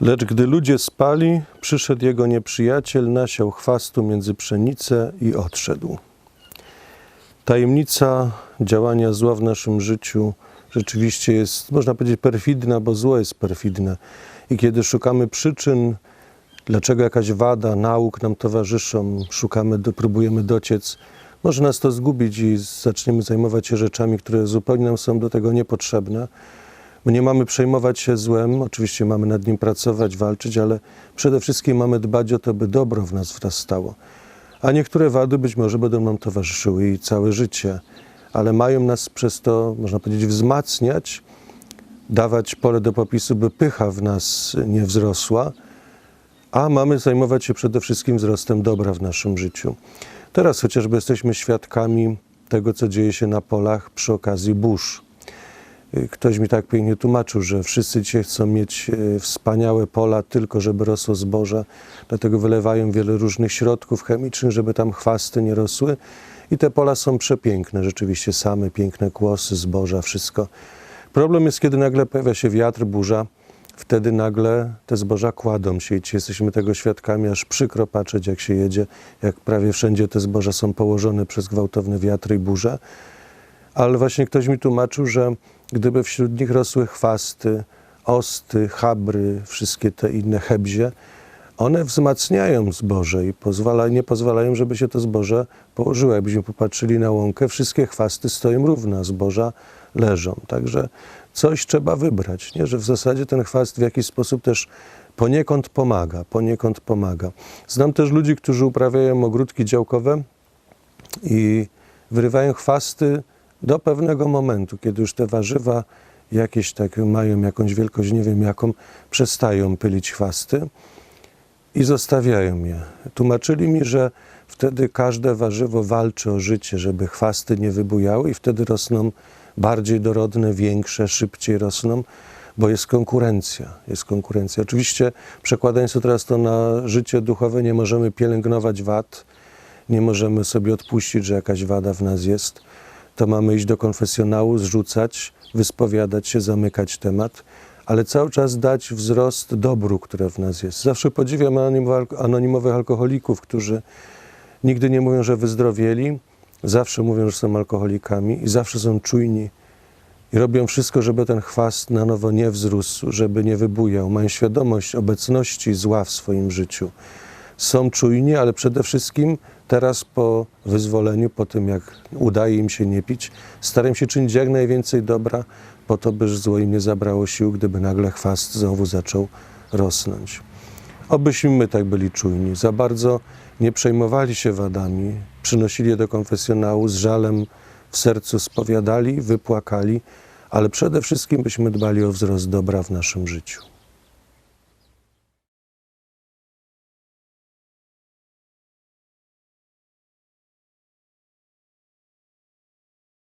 Lecz gdy ludzie spali, przyszedł jego nieprzyjaciel, nasiał chwastu między pszenicę i odszedł. Tajemnica działania zła w naszym życiu rzeczywiście jest, można powiedzieć, perfidna, bo zło jest perfidne. I kiedy szukamy przyczyn, dlaczego jakaś wada nauk nam towarzyszą, szukamy, próbujemy dociec, może nas to zgubić i zaczniemy zajmować się rzeczami, które zupełnie nam są do tego niepotrzebne. My nie mamy przejmować się złem, oczywiście mamy nad nim pracować, walczyć, ale przede wszystkim mamy dbać o to, by dobro w nas wrastało. A niektóre wady być może będą nam towarzyszyły i całe życie, ale mają nas przez to, można powiedzieć, wzmacniać, dawać pole do popisu, by pycha w nas nie wzrosła, a mamy zajmować się przede wszystkim wzrostem dobra w naszym życiu. Teraz chociażby jesteśmy świadkami tego, co dzieje się na polach przy okazji burz. Ktoś mi tak pięknie tłumaczył, że wszyscy dzisiaj chcą mieć e, wspaniałe pola, tylko żeby rosło zboże, dlatego wylewają wiele różnych środków chemicznych, żeby tam chwasty nie rosły. I te pola są przepiękne, rzeczywiście same piękne kłosy, zboża, wszystko. Problem jest, kiedy nagle pojawia się wiatr, burza, wtedy nagle te zboża kładą się i jesteśmy tego świadkami, aż przykro patrzeć, jak się jedzie, jak prawie wszędzie te zboża są położone przez gwałtowne wiatry i burze. Ale właśnie ktoś mi tłumaczył, że gdyby wśród nich rosły chwasty, osty, chabry, wszystkie te inne hebzie, one wzmacniają zboże i pozwala, nie pozwalają, żeby się to zboże położyło. Jakbyśmy popatrzyli na łąkę, wszystkie chwasty stoją równo, zboża leżą. Także coś trzeba wybrać, nie? że w zasadzie ten chwast w jakiś sposób też poniekąd pomaga, poniekąd pomaga. Znam też ludzi, którzy uprawiają ogródki działkowe i wyrywają chwasty do pewnego momentu, kiedy już te warzywa jakieś tak mają jakąś wielkość, nie wiem jaką, przestają pylić chwasty i zostawiają je. Tłumaczyli mi, że wtedy każde warzywo walczy o życie, żeby chwasty nie wybujały i wtedy rosną bardziej dorodne, większe, szybciej rosną, bo jest konkurencja. Jest konkurencja. Oczywiście przekładając to teraz to na życie duchowe, nie możemy pielęgnować wad, nie możemy sobie odpuścić, że jakaś wada w nas jest. To mamy iść do konfesjonału, zrzucać, wyspowiadać się, zamykać temat, ale cały czas dać wzrost dobru, które w nas jest. Zawsze podziwiam anonimowych alkoholików, którzy nigdy nie mówią, że wyzdrowieli, zawsze mówią, że są alkoholikami i zawsze są czujni i robią wszystko, żeby ten chwast na nowo nie wzrósł, żeby nie wybujał. Mają świadomość obecności zła w swoim życiu. Są czujni, ale przede wszystkim teraz po wyzwoleniu, po tym jak udaje im się nie pić, staram się czynić jak najwięcej dobra, po to, by zło im nie zabrało sił, gdyby nagle chwast znowu zaczął rosnąć. Obyśmy my tak byli czujni, za bardzo nie przejmowali się wadami, przynosili je do konfesjonału, z żalem w sercu spowiadali, wypłakali, ale przede wszystkim byśmy dbali o wzrost dobra w naszym życiu.